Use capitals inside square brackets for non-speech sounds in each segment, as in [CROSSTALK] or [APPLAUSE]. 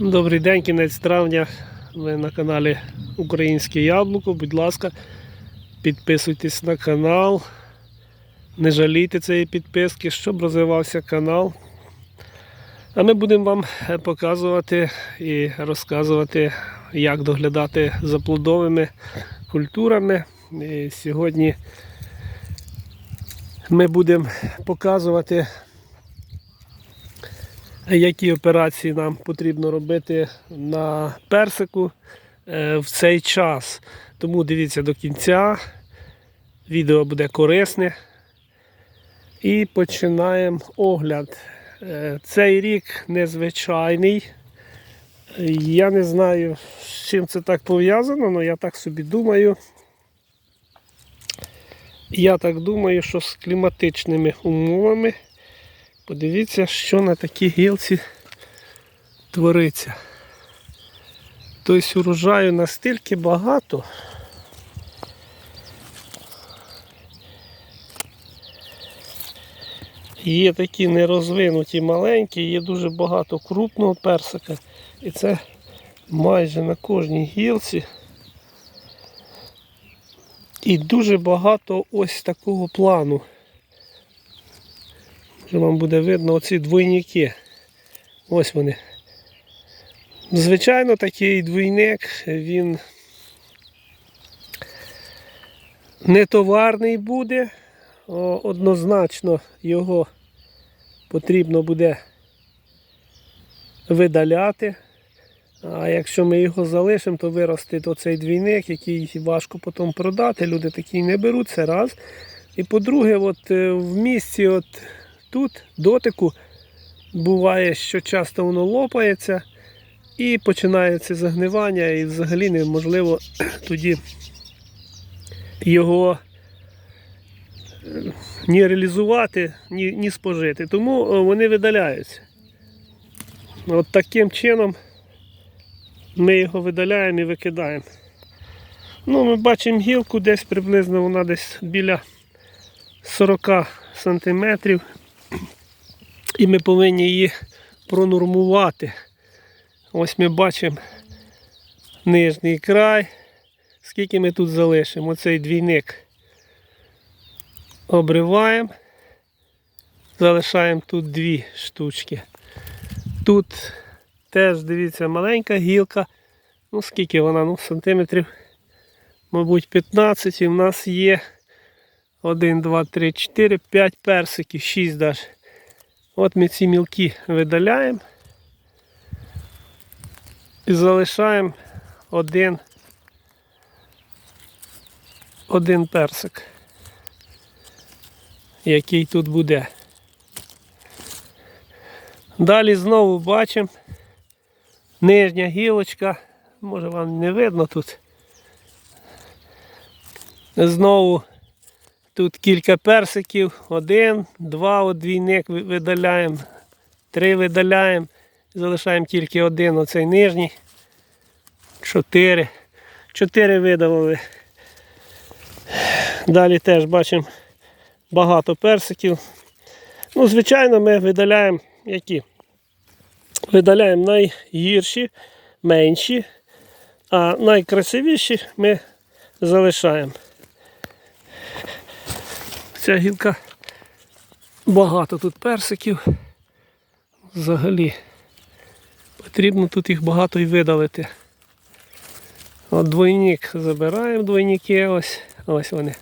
Добрий день, кінець травня. Ви на каналі Українське Яблуко. Будь ласка, підписуйтесь на канал. Не жалійте цієї підписки, щоб розвивався канал. А ми будемо вам показувати і розказувати, як доглядати за плодовими культурами. І сьогодні ми будемо показувати які операції нам потрібно робити на персику е, в цей час. Тому дивіться до кінця. Відео буде корисне. І починаємо огляд. Е, Цей рік незвичайний. Я не знаю, з чим це так пов'язано, але я так собі думаю. Я так думаю, що з кліматичними умовами. Подивіться, що на такій гілці твориться. Тобто урожаю настільки багато. Є такі нерозвинуті маленькі, є дуже багато крупного персика. І це майже на кожній гілці. І дуже багато ось такого плану. Вже вам буде видно оці двойники. Ось вони. Звичайно, такий двійник, він не товарний буде, однозначно його потрібно буде видаляти. А якщо ми його залишимо, то виростить оцей двійник, який важко потім продати. Люди такі не беруть це раз. І по-друге, от е, в місці от тут дотику буває, що часто воно лопається і починається загнивання, і взагалі неможливо [CLEARS THROAT] тоді його е, ні реалізувати, ні, ні спожити. Тому е, вони видаляються. От таким чином ми його видаляємо і викидаємо. Ну, Ми бачимо гілку десь приблизно вона десь біля 40 сантиметрів. І ми повинні її пронормувати. Ось ми бачимо нижній край. Скільки ми тут залишимо? Оцей двійник обриваємо. Залишаємо тут дві штучки. Тут теж, дивіться, маленька гілка. Ну, скільки вона? Ну, сантиметрів, мабуть, 15. І в нас є 1, 2, 3, 4, 5 персиків, 6 навіть. От ми ці мілки видаляємо і залишаємо один, один персик, який тут буде. Далі знову бачимо нижня гілочка, може вам не видно тут. Знову Тут кілька персиків, один, два от двійник видаляємо, три видаляємо, залишаємо тільки один, оцей нижній. Чотири. Чотири видалили. Далі теж бачимо багато персиків. Ну, звичайно, ми видаляємо які? Видаляємо найгірші, менші, а найкрасивіші ми залишаємо. Ця гілка багато тут персиків. Взагалі потрібно тут їх багато і видалити. От двойник забираємо двойники, ось ось вони.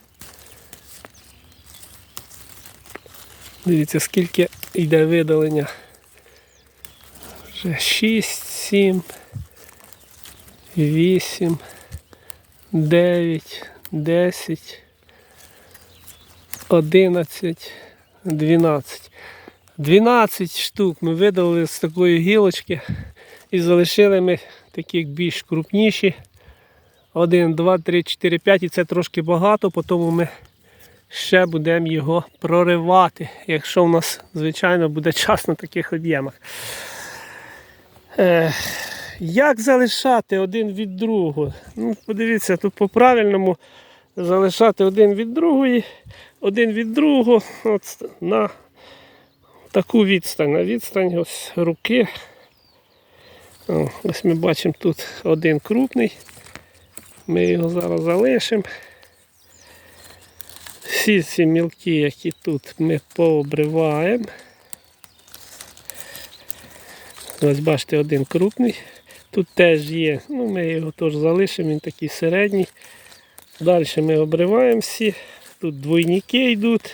Дивіться, скільки йде видалення. Вже 6, 7, 8, 9, 10. 11, 12. 12 штук ми видали з такої гілочки і залишили ми такі більш крупніші. 1, 2, 3, 4, 5 і це трошки багато, тому ми ще будемо його проривати, якщо в нас, звичайно, буде час на таких об'ємах. Е, як залишати один від другого? Ну, Подивіться, тут по-правильному залишати один від другої, один від другого от на таку відстань, на відстань ось руки. О, ось ми бачимо тут один крупний. Ми його зараз залишимо. Всі ці мілкі, які тут ми пообриваємо. Ось бачите, один крупний. Тут теж є, ну ми його теж залишимо, він такий середній. Далі ми обриваємо всі. Тут двойники йдуть.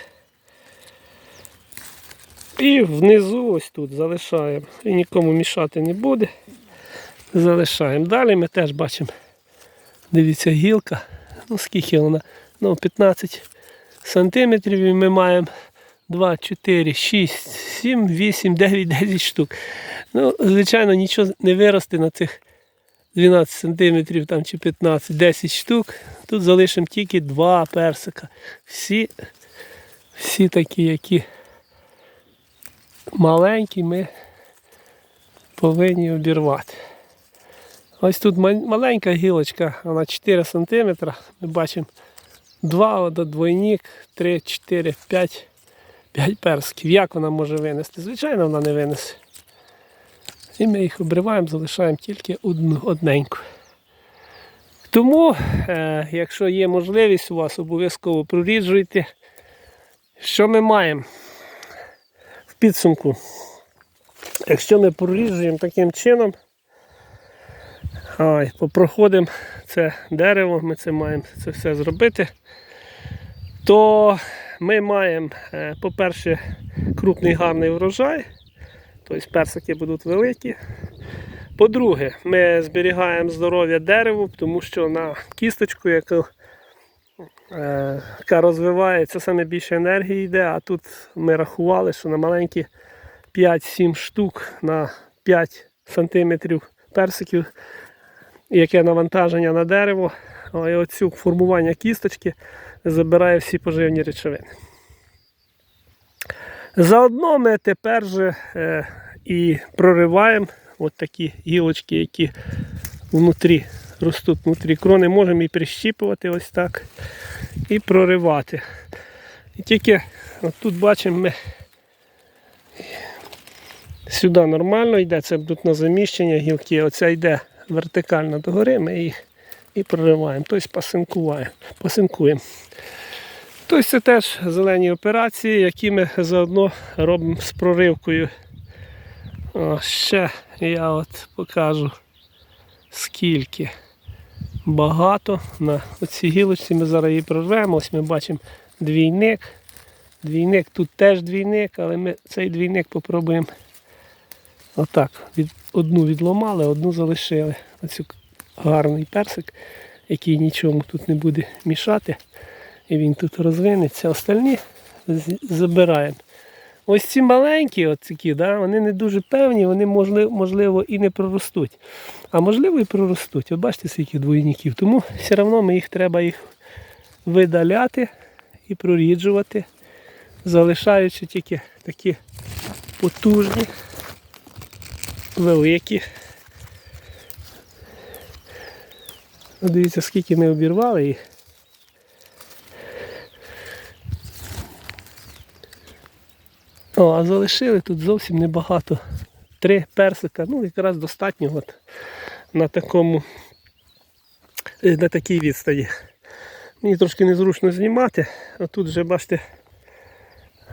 І внизу ось тут залишаємо. І нікому мішати не буде. Залишаємо. Далі ми теж бачимо. Дивіться, гілка. Ну скільки вона? Ну, 15 сантиметрів і ми маємо 2, 4, 6, 7, 8, 9, 10 штук. Ну, звичайно, нічого не виросте на цих 12 сантиметрів там, чи 15, 10 штук. Тут залишимо тільки два персика. Всі, всі такі, які маленькі, ми повинні обірвати. Ось тут маленька гілочка, вона 4 см. Ми бачимо два двойник, 3, 4, 5, 5 персків. Як вона може винести? Звичайно, вона не винесе. І ми їх обриваємо, залишаємо тільки одну, одненьку. Тому, е, якщо є можливість у вас, обов'язково проріджуйте. Що ми маємо в підсумку? Якщо ми проріджуємо таким чином, ай, попроходимо це дерево, ми це маємо це все зробити, то ми маємо, е, по-перше, крупний гарний врожай, тобто персики будуть великі. По-друге, ми зберігаємо здоров'я дереву, тому що на кісточку, яку, е, яка розвивається, саме більше енергії йде, а тут ми рахували, що на маленькі 5-7 штук на 5 сантиметрів персиків, яке навантаження на дерево, і оцю формування кісточки забирає всі поживні речовини. Заодно ми тепер же е, і прориваємо от такі гілочки, які внутрі ростуть внутрі крони, можемо і прищіпувати ось так і проривати. І тільки от тут бачимо ми сюди нормально йде, це будуть на заміщення гілки, оця йде вертикально догори, ми їх і прориваємо, тобто пасинкуємо. Тобто це теж зелені операції, які ми заодно робимо з проривкою. О, ще я от покажу скільки багато на оцій гілочці ми зараз її прорвемо. Ось ми бачимо двійник. Двійник, тут теж двійник, але ми цей двійник попробуємо отак. Від, одну відломали, одну залишили. Оцю гарний персик, який нічому тут не буде мішати. І він тут розвинеться. Остальні забираємо. Ось ці маленькі, от такі, да, вони не дуже певні, вони можливо, можливо і не проростуть. А можливо і проростуть. От бачите, скільки двойників. Тому все одно ми їх треба їх видаляти і проріджувати, залишаючи тільки такі потужні, великі. Дивіться, скільки ми обірвали їх. О, а залишили тут зовсім небагато. Три персика, ну якраз достатньо от на такому е, на такій відстані. Мені трошки незручно знімати, а тут вже бачите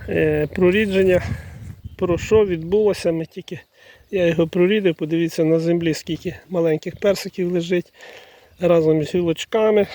е, прорідження пройшов, відбулося, ми тільки я його прорідив, подивіться на землі, скільки маленьких персиків лежить разом з гілочками.